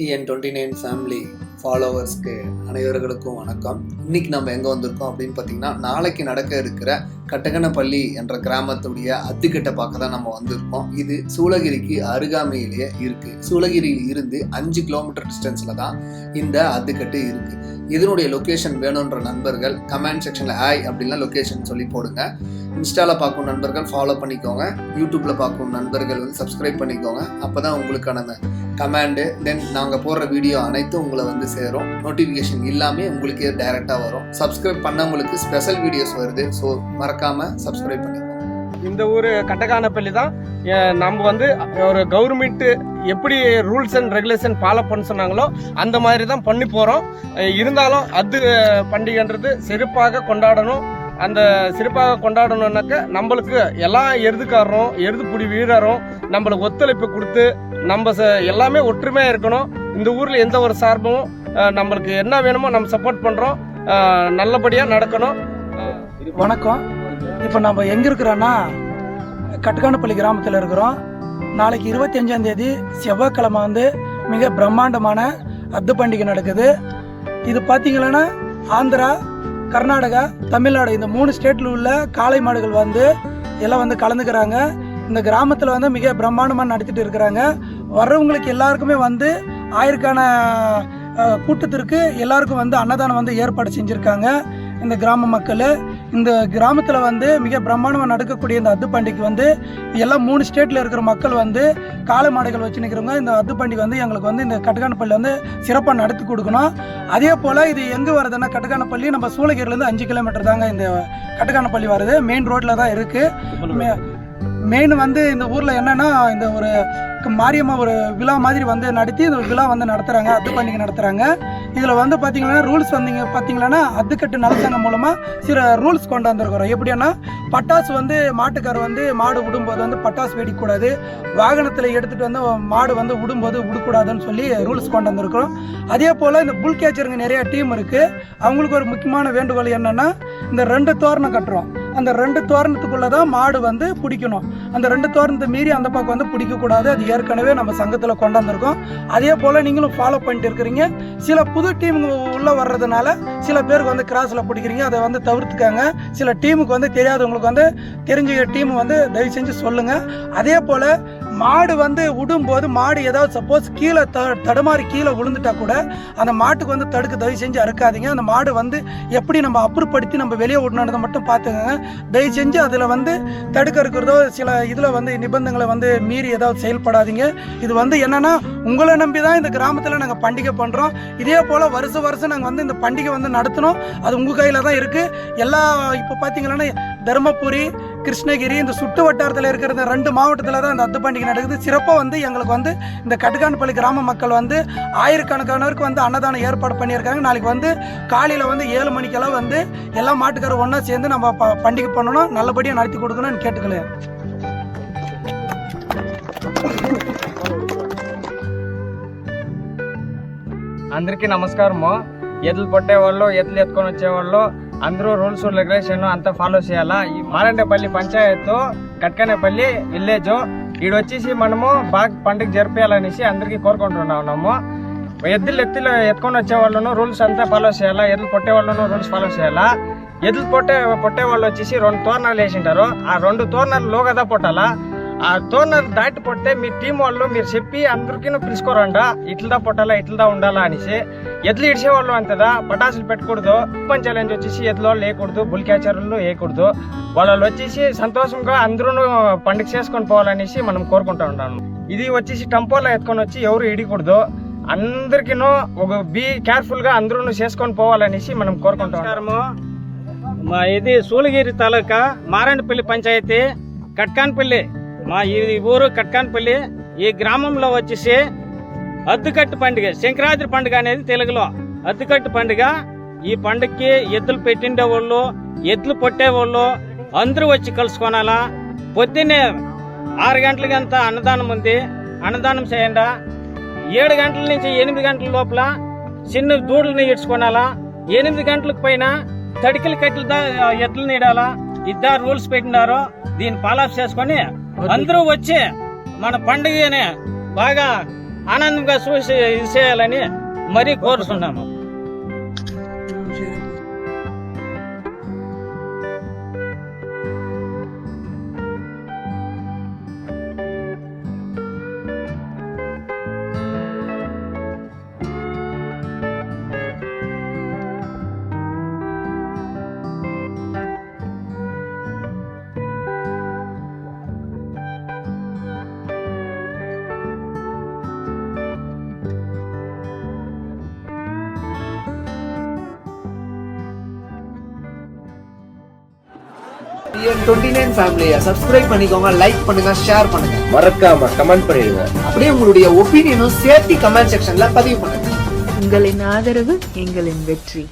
TN twenty nine family ஃபாலோவர்ஸ்க்கு அனைவர்களுக்கும் வணக்கம். இன்னைக்கு நம்ம எங்கே வந்திருக்கோம் அப்படின்னு பார்த்தீங்கன்னா நாளைக்கு நடக்க இருக்கிற கட்டகனப்பள்ளி என்ற கிராமத்துடைய அத்துக்கட்டை பார்க்க தான் நம்ம வந்திருக்கோம். இது சூளகிரிக்கு அருகாமையிலேயே இருக்குது சூளகிரியில் இருந்து அஞ்சு கிலோமீட்டர் டிஸ்டன்ஸில் தான் இந்த அத்துக்கட்டு இருக்குது இதனுடைய லொக்கேஷன் வேணுன்ற நண்பர்கள் கமெண்ட் செக்ஷனில் ஆய் அப்படின்லாம் லொக்கேஷன் சொல்லி போடுங்க. இன்ஸ்டாவில் பார்க்கும் நண்பர்கள் ஃபாலோ பண்ணிக்கோங்க. யூடியூப்பில் பார்க்கும் நண்பர்கள் வந்து சப்ஸ்கிரைப் பண்ணிக்கோங்க. அப்போ தான் உங்களுக்கான கமாண்டு தென் நாங்கள் போடுற வீடியோ அனைத்தும் உங்களை வந்து சேரும். நோட்டிஃபிகேஷன் எல்லாமே உங்களுக்கே டைரெக்டாக வரும். சப்ஸ்கிரைப் பண்ணவங்களுக்கு ஸ்பெஷல் வீடியோஸ் வருது. ஸோ மறக்காமல் சப்ஸ்கிரைப் பண்ணி இந்த ஊர் கட்டக்கானப்பள்ளி தான். நம்ம வந்து ஒரு கவர்மெண்ட்டு எப்படி ரூல்ஸ் அண்ட் ரெகுலேஷன் ஃபாலோ பண்ண சொன்னாங்களோ அந்த மாதிரி தான் பண்ணி போகிறோம் இருந்தாலும் அது பண்டிகைன்றது சிறப்பாக கொண்டாடணும். அந்த சிறப்பாக கொண்டாடணும்னாக்க நம்மளுக்கு எல்லா எருதுக்காரரும் எருதுப்புடி வீரரும் நம்மளுக்கு ஒத்துழைப்பு கொடுத்து நம்ம ச- எல்லாமே ஒற்றுமையாக இருக்கணும். இந்த ஊரில் எந்த ஒரு சார்பும் நம்மளுக்கு என்ன வேணுமோ நம்ம சப்போர்ட் பண்ணுறோம் நல்லபடியாக நடக்கணும். வணக்கம். இப்போ நம்ம எங்கே இருக்கிறோன்னா கட்டுக்கானப்பள்ளி கிராமத்தில் இருக்கிறோம். நாளைக்கு இருபத்தி அஞ்சாம் தேதி செவ்வாய்க்கிழமை வந்து மிக பிரம்மாண்டமான அத்து பண்டிகை நடக்குது. இது பார்த்தீங்கன்னா ஆந்திரா கர்நாடகா தமிழ்நாடு இந்த மூணு ஸ்டேட்டில் உள்ள காளை மாடுகள் வந்து எல்லாம் வந்து கலந்துக்கிறாங்க. இந்த கிராமத்தில் வந்து மிக பிரம்மாண்டமாக நடத்திட்டு இருக்கிறாங்க. வர்றவங்களுக்கு எல்லாருக்குமே வந்து ஆயிரக்கான கூட்டத்திற்கு எல்லாருக்கும் வந்து அன்னதானம் வந்து ஏற்பாடு செஞ்சுருக்காங்க. இந்த கிராம மக்கள். இந்த கிராமத்தில் வந்து மிக பிரம்மாண்டமாக நடக்கக்கூடிய இந்த அத்து பண்டிகை வந்து எல்லாம் மூணு ஸ்டேட்டில் இருக்கிற மக்கள் வந்து காளை மாடுகள் வச்சு நிற்கிறவங்க இந்த அத்து பண்டிகை வந்து எங்களுக்கு வந்து இந்த கட்டுக்கானப்பள்ளி வந்து சிறப்பாக நடத்தி கொடுக்கணும். அதே போல் இது எங்கே வருதுன்னா கட்டுக்கானப்பள்ளி நம்ம சூளகிரிலேருந்து அஞ்சு கிலோமீட்டர் தாங்க இந்த கட்டுக்கானப்பள்ளி வருது. மெயின் ரோட்டில் தான் இருக்குது மெயின் வந்து இந்த ஊரில் என்னன்னா இந்த ஒரு மாரியம்மா ஒரு விழா மாதிரி வந்து நடத்தி இந்த விழா வந்து நடத்துகிறாங்க அத்து பண்டிகை நடத்துகிறாங்க இதில் வந்து பார்த்தீங்கன்னா ரூல்ஸ் வந்தீங்க பார்த்தீங்கன்னா அத்துக்கட்டு நலசங்கம் மூலமாக சில ரூல்ஸ் கொண்டு வந்திருக்கிறோம். எப்படின்னா பட்டாசு வந்து மாட்டுக்காரர் வந்து மாடு விடும்போது வந்து பட்டாசு வெடிக்கக்கூடாது. வாகனத்தில் எடுத்துகிட்டு வந்து மாடு வந்து விடும்போது விடக்கூடாதுன்னு சொல்லி ரூல்ஸ் கொண்டு வந்திருக்கிறோம். அதே போல் இந்த புல் கேச்சருங்க நிறையா டீம் இருக்குது அவங்களுக்கு ஒரு முக்கியமான வேண்டுகோள் என்னென்னா இந்த ரெண்டு தோரணம் கட்டுறோம். அந்த ரெண்டு தோரணத்துக்குள்ளே தான் மாடு வந்து பிடிக்கணும். அந்த ரெண்டு தோரணத்தை மீறி அந்த பக்கம் வந்து பிடிக்கக்கூடாது. அது ஏற்கனவே நம்ம சங்கத்தில் கொண்டு வந்திருக்கோம் அதே போல் நீங்களும் ஃபாலோ பண்ணிட்டு இருக்கிறீங்க. சில புது டீம் உள்ளே வர்றதுனால சில பேருக்கு வந்து கிராஸில் பிடிக்கிறீங்க. அதை வந்து தவிர்த்துக்காங்க. சில டீமுக்கு வந்து தெரியாதவங்களுக்கு வந்து தெரிஞ்ச டீம் வந்து தயவு செஞ்சு சொல்லுங்கள் அதே போல் மாடு வந்து விடும்போது மாடு ஏதாவது சப்போஸ் கீழே த தடுமாறி கீழே விழுந்துட்டா கூட அந்த மாட்டுக்கு வந்து தடுக்க தயவு செஞ்சு அறுக்காதீங்க. அந்த மாடு வந்து எப்படி நம்ம அப்புறப்படுத்தி நம்ம வெளியே விடணுன்றதை மட்டும் பார்த்துக்கோங்க. தயவு செஞ்சு அதில் வந்து தடுக்க இருக்கிறதோ சில இதில் வந்து நிபந்தனைகளை வந்து மீறி ஏதாவது செயல்படாதீங்க. இது வந்து என்னென்னா உங்களை நம்பி தான் இந்த கிராமத்தில் நாங்கள் பண்டிகை பண்ணுறோம் இதே போல் வருஷம் வருஷம் நாங்கள் வந்து இந்த பண்டிகை வந்து நடத்தணும். அது உங்கள் கையில் தான் இருக்குது எல்லா இப்போ பார்த்தீங்கன்னா தருமபுரி கிருஷ்ணகிரி இந்த சுற்று வட்டாரத்தில் இருக்கிற இந்த ரெண்டு மாவட்டத்தில் தான் இந்த அத்து பண்டிகை நடக்குது சிறப்பாக வந்து எங்களுக்கு வந்து இந்த கட்டுக்கானப்பள்ளி கிராம மக்கள் வந்து ஆயிரக்கணக்கானவருக்கு வந்து அன்னதானம் ஏற்பாடு பண்ணியிருக்காங்க நாளைக்கு வந்து காலையில் வந்து ஏழு மணிக்கெல்லாம் வந்து எல்லா மாட்டுக்காரும் ஒன்றா சேர்ந்து நம்ம ப- பண்டிகை பண்ணணும் நல்லபடியாக நடத்தி கொடுக்கணும்னு கேட்டுக்கல అందరికీ నమస్కారము ఎద్దులు పట్టేవాళ్ళు ఎద్దులు ఎత్తుకొని వచ్చేవాళ్ళు అందరూ రూల్స్ రెగ్యులేషన్ అంతా ఫాలో చేయాలా? ఈ మారండేపల్లి పంచాయత్ కట్కనేపల్లి విలేజ్ ఈడొచ్చేసి మనము బాగా పండుగ జరిపేయాలనేసి అందరికీ కోరుకుంటున్నాము ఎద్దులు ఎత్తులు ఎత్తుకొని వచ్చే వాళ్ళను రూల్స్ అంతా ఫాలో చేయాలా? ఎద్దులు కొట్టే వాళ్ళను రూల్స్ ఫాలో చేయాలా? ఎద్దులు పొట్టే పొట్టే వాళ్ళు వచ్చేసి రెండు తోరణాలు వేసింటారు. ఆ రెండు తోరణాలు లోగదా పొట్టాలా ఆ తోరణాలు దాటి పొట్టే మీ టీం వాళ్ళు మీరు చెప్పి అందరికీ పిలుచుకోరండా ఇట్లదా పొట్టాలా ఇట్లదా ఉండాలా అనేసి. ఎద్దులు ఇడిచేవాళ్ళు అంతదా? పటాసులు పెట్టకూడదు. ఓపెన్ ఛాలెంజ్ వచ్చేసి ఎద్దుల వాళ్ళు బుల్ క్యాచర్లు వేయకూడదు. వాళ్ళు వచ్చేసి సంతోషంగా అందరూ పండుగ చేసుకొని పోవాలనేసి మనం కోరుకుంటా ఉంటాము ఇది వచ్చేసి టంపోలో ఎత్తుకొని వచ్చి ఎవరు ఇడకూడదు అందరికీనూ ఒక బీ కేర్ఫుల్గా అందరూ చేసుకొని పోవాలనేసి మనం కోరుకుంటాము మా ఇది సూలగిరి తాలూకా మారేండపల్లి పంచాయతీ కట్కాన్పల్లి. మా ఈ ఊరు కట్కాన్పల్లి. ఈ గ్రామంలో వచ్చేసి అద్దుకట్టు పండుగ శంకరాద్రి పండుగ అనేది తెలుగులో. అద్దుకట్టు పండుగ ఈ పండుగకి ఎద్దులు పెట్టిండే వాళ్ళు ఎద్దులు పట్టేవాళ్ళు అందరూ వచ్చి కలుసుకోనాలా? పొద్దున్నే ఆరు గంటలకంతా అన్నదానం ఉంది. అన్నదానం చేయండి? ఏడు గంటల నుంచి ఎనిమిది గంటల లోపల చిన్న దూడల్ని ఇడ్చుకోనాలా ఎనిమిది గంటలకు పైన తడికలు కట్టెలు దా- ఎద్దులు నీడాలా ఇద్దరు రూల్స్ పెట్టినారు దీన్ని ఫాలో చేసుకొని అందరూ వచ్చి మన పండుగని బాగా ఆనందంగా చూసి ఇది చేయాలని మరీ కోరుతున్నాము. டுவெண்ட்டி நைன் ஃபேமிலியை சப்ஸ்கிரைப் பண்ணிக்கோங்க லைக் பண்ணுங்க ஷேர் பண்ணுங்க. மறக்காம கமெண்ட் பண்ணிடுங்க. அப்படியே உங்களுடைய ஒப்பீனியனும் சேர்த்து கமெண்ட் செக்ஷன்ல பதிவு பண்ணுங்க. உங்களின் ஆதரவு எங்களின் வெற்றி.